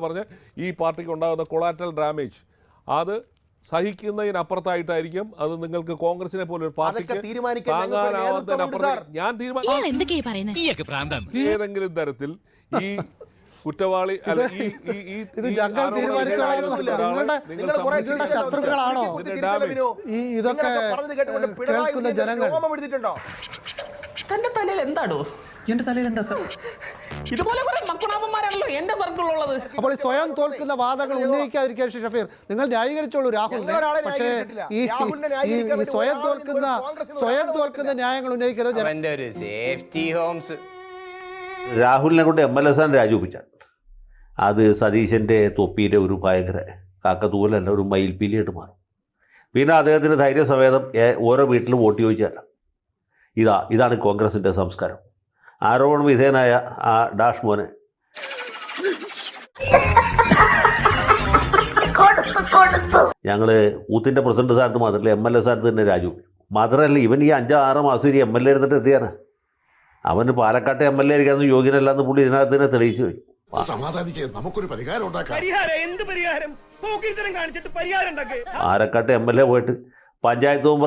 പറഞ്ഞ് ഈ പാർട്ടിക്ക് ഉണ്ടാകുന്ന കൊളാറ്റൽ ഡാമേജ് അത് സഹിക്കുന്നതിനപ്പുറത്തായിട്ടായിരിക്കും അത് നിങ്ങൾക്ക് കോൺഗ്രസിനെ പോലെ ഒരു പാർട്ടിക്ക് ഞാൻ ഏതെങ്കിലും തരത്തിൽ ഈ കുറ്റവാളി അല്ല ഈ ഈ ശത്രുക്കളാണോ? ഈ ഇതൊക്കെ കേൾക്കുന്ന ജനങ്ങൾ. തന്റെ തലയിൽ എന്താടോ? എന്റെ തലയിൽ എന്താ സാർ? ഇതുപോലെ കുറെ മക്കുണാപ്പന്മാരാണല്ലോ എന്റെ സർക്കിളിലുള്ളത് അപ്പോൾ ഈ സ്വയം തോൽക്കുന്ന വാദങ്ങൾ ഉന്നയിക്കാതിരിക്കാൻ ഷഫീർ നിങ്ങൾ ന്യായീകരിച്ചോളൂ രാഹുൽ പക്ഷേ ഈ സ്വയം തോൽക്കുന്ന സ്വയം തോൽക്കുന്ന ന്യായങ്ങൾ ഉന്നയിക്കരുത്. ഒരു സേഫ്റ്റി ഹോംസ്. രാഹുലിനെ കൊണ്ട് എം എൽ എസ് ആണ് രാജിവെപ്പിച്ചാൽ അത് സതീശന്റെ തൊപ്പിയിലെ ഒരു ഭയങ്കര കാക്കത്തൂലല്ല ഒരു മയിൽപ്പീലിയായിട്ട് മാറും. പിന്നെ അദ്ദേഹത്തിന് ധൈര്യസമേതം സമേതം ഓരോ വീട്ടിലും വോട്ട് ചോദിച്ചല്ല ഇതാ ഇതാണ് കോൺഗ്രസിന്റെ സംസ്കാരം. ആരോപണ വിധേയനായ ആ ഡാഷ് മോനെ ഞങ്ങൾ ഊത്തിന്റെ പ്രസിഡന്റ് സ്ഥാനത്ത് മാത്രമല്ല എം എൽ എ സ്ഥാനത്ത് തന്നെ രാജു. മാത്രമല്ല ഇവൻ ഈ അഞ്ചോ ആറോ മാസം ഇനി എം എൽ എ എടുത്തിട്ട് എത്തിയാണ് അവന് പാലക്കാട്ടെ എം എൽ എ ആയിരിക്കാന്ന് യോഗ്യനല്ലാന്ന് പുള്ളി ഇതിനകത്ത് തന്നെ തെളിയിച്ചു പോയി. നമുക്കൊരു പരിഹാരം ഉണ്ടാക്കാം. പരിഹാരം എന്ത് പരിഹാരം? പോക്കിരിത്തരം കാണിച്ചിട്ട് പരിഹാരം ഉണ്ടാക്കേ. പാലക്കാട്ടെ എം എൽ എ പോയിട്ട് പഞ്ചായത്ത് മെമ്പർ